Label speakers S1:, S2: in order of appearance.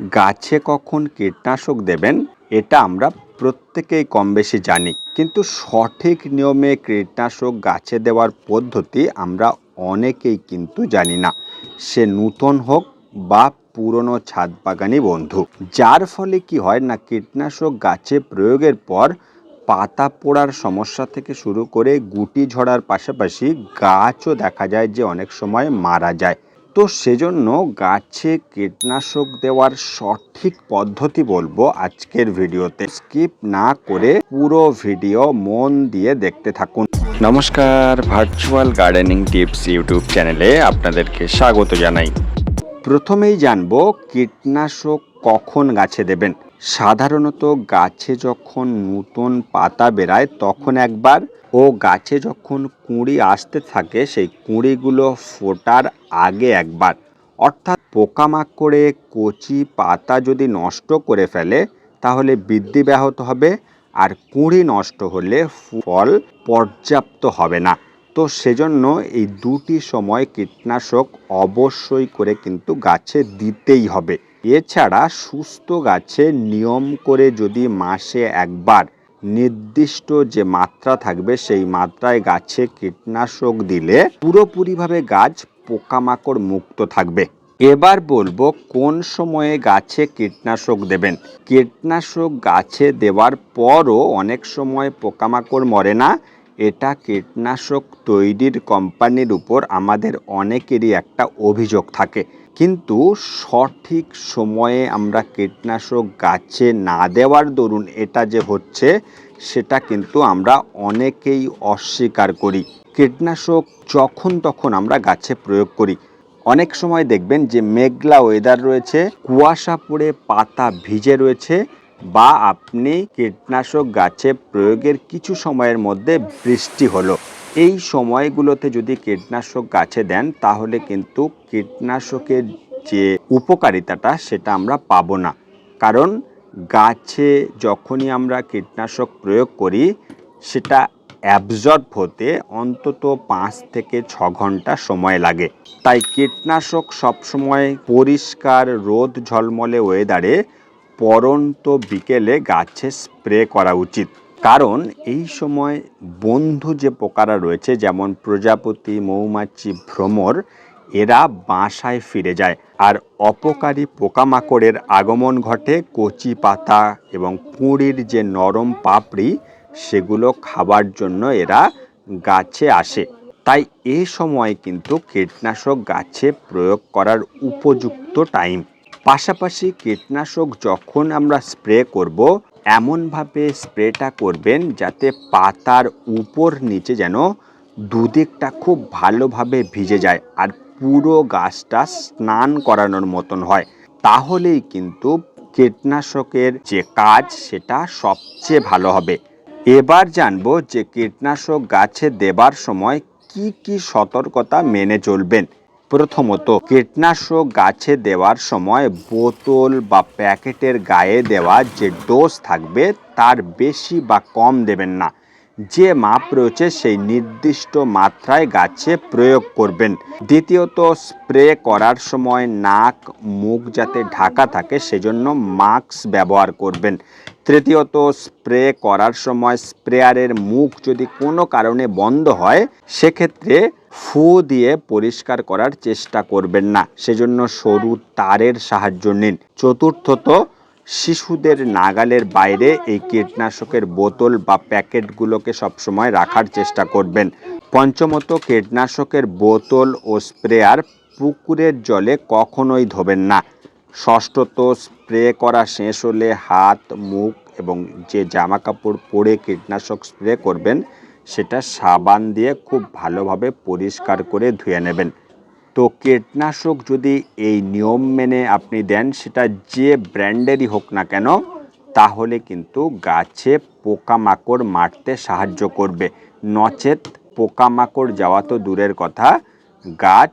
S1: গাছে কখন কীটনাশক দেবেন, এটা আমরা প্রত্যেকেই কম বেশি জানি। কিন্তু সঠিক নিয়মে কীটনাশক গাছে দেওয়ার পদ্ধতি আমরা অনেকেই কিন্তু জানি না। সে নূতন হোক বা পুরনো ছাদ বাগানি বন্ধু। যার ফলে কি হয় না, কীটনাশক গাছে প্রয়োগের পর পাতা পোড়ার সমস্যা থেকে শুরু করে গুটি ঝরার পাশাপাশি গাছও দেখা যায় যে অনেক সময় মারা যায়। তো সেজন্য গাছে কীটনাশক দেওয়ার সঠিক পদ্ধতি বলব আজকের ভিডিওতে। স্কিপ না করে পুরো ভিডিও মন দিয়ে দেখতে থাকুন। নমস্কার ভার্চুয়াল গার্ডেনিং টিপস ইউটিউব চ্যানেলে আপনাদেরকে স্বাগত জানাই। প্রথমেই জানব কীটনাশক কখন গাছে দেবেন। সাধারণত গাছে যখন নতুন পাতা বেরায় তখন একবার ও গাছে যখন কুঁড়ি আসতে থাকে, সেই কুঁড়িগুলো ফোটার আগে একবার, অর্থাৎ পোকামাকড়ে কচি পাতা যদি নষ্ট করে ফেলে, তাহলে বৃদ্ধি ব্যাহত হবে। আর কুঁড়ি নষ্ট হলে ফল পর্যাপ্ত হবে না। তো সেজন্য এই দুটি সময় কীটনাশক অবশ্যই করে কিন্তু গাছে দিতেই হবে। এছাড়া সুস্থ গাছে নিয়ম করে যদি মাসে একবার নির্দিষ্ট যে মাত্রা থাকবে, সেই মাত্রায় গাছে কীটনাশক দিলে পুরোপুরিভাবে গাছ পোকামাকড় মুক্ত থাকবে। এবার বলব কোন সময়ে গাছে কীটনাশক দেবেন। কীটনাশক গাছে দেওয়ার পরও অনেক সময় পোকামাকড় মরে না এটা কীটনাশক তৈরির কোম্পানির উপর আমাদের অনেকেরই একটা অভিযোগ থাকে। কিন্তু সঠিক সময়ে আমরা কীটনাশক গাছে না দেওয়ার দরুন এটা যে হচ্ছে, সেটা কিন্তু আমরা অনেকেই অস্বীকার করি। কীটনাশক যখন তখন আমরা গাছে প্রয়োগ করি। অনেক সময় দেখবেন যে মেঘলা ওয়েদার রয়েছে, কুয়াশা পড়ে, পাতা ভিজে রয়েছে বা আপনি কীটনাশক গাছে প্রয়োগের কিছু সময়ের মধ্যে বৃষ্টি হলো। এই সময়গুলোতে যদি কীটনাশক গাছে দেন, তাহলে কিন্তু কীটনাশকের যে উপকারিতাটা, সেটা আমরা পাবো না। কারণ গাছে যখনই আমরা কীটনাশক প্রয়োগ করি, সেটা অ্যাবজর্ব হতে অন্তত পাঁচ থেকে ছ ঘণ্টা সময় লাগে। তাই কীটনাশক সবসময় পরিষ্কার, রোদ ঝলমলে ওয়েদারে পরন্ত বিকেলে গাছে স্প্রে করা উচিত। কারণ এই সময় বন্ধু যে পোকারা রয়েছে, যেমন প্রজাপতি, মৌমাছি, ভ্রমর, এরা বাসায় ফিরে যায়। আর অপকারী পোকামাকড়ের আগমন ঘটে কচি পাতা এবং কুঁড়ির যে নরম পাপড়ি, সেগুলো খাবার জন্য এরা গাছে আসে। তাই এ সময় কিন্তু কীটনাশক গাছে প্রয়োগ করার উপযুক্ত টাইম। পাশাপাশি কীটনাশক যখন আমরা স্প্রে করব, এমনভাবে স্প্রেটা করবেন যাতে পাতার উপর নিচে যেন দুদিকটা খুব ভালোভাবে ভিজে যায় আর পুরো গাছটা স্নান করানোর মতন হয়। তাহলেই কিন্তু কীটনাশকের যে কাজ, সেটা সবচেয়ে ভালো হবে। এবার জানব যে কীটনাশক গাছে দেবার সময় কি কি সতর্কতা মেনে চলবেন। প্রথমত কীটনাশক গাছে দেওয়ার সময় বোতল বা প্যাকেটের গায়ে দেওয়া যে ডোজ থাকবে তার বেশি বা কম দেবেন না। যে মাপ রয়েছে সেই নির্দিষ্ট মাত্রায় গাছে প্রয়োগ করবেন। দ্বিতীয়ত স্প্রে করার সময় নাক, মুখ যাতে ঢাকা থাকে সেজন্য মাস্ক ব্যবহার করবেন। তৃতীয়ত স্প্রে করার সময় স্প্রেয়ারের মুখ যদি কোনো কারণে বন্ধ হয়, সেক্ষেত্রে ফু দিয়ে পরিষ্কার করার চেষ্টা করবেন না। সেজন্য সরু তারের সাহায্য নিন। চতুর্থত, শিশুদের নাগালের বাইরে এই কীটনাশকের বোতল বা প্যাকেটগুলোকে সবসময় রাখার চেষ্টা করবেন। পঞ্চমত, কীটনাশকের বোতল ও স্প্রেয়ার পুকুরের জলে কখনোই ধোবেন না। ষষ্ঠত, স্প্রে করা শেষ হলে হাত, মুখ এবং যে জামা কাপড় পরে কীটনাশক স্প্রে করবেন সেটা সাবান দিয়ে খুব ভালোভাবে পরিষ্কার করে ধুয়ে নেবেন। তো কীটনাশক যদি এই নিয়ম মেনে আপনি দেন, সেটা যে ব্র্যান্ডেরই হোক না কেন, তাহলে কিন্তু গাছে পোকামাকড় মারতে সাহায্য করবে। নচেত পোকামাকড় যাওয়া তো দূরের কথা, গাছ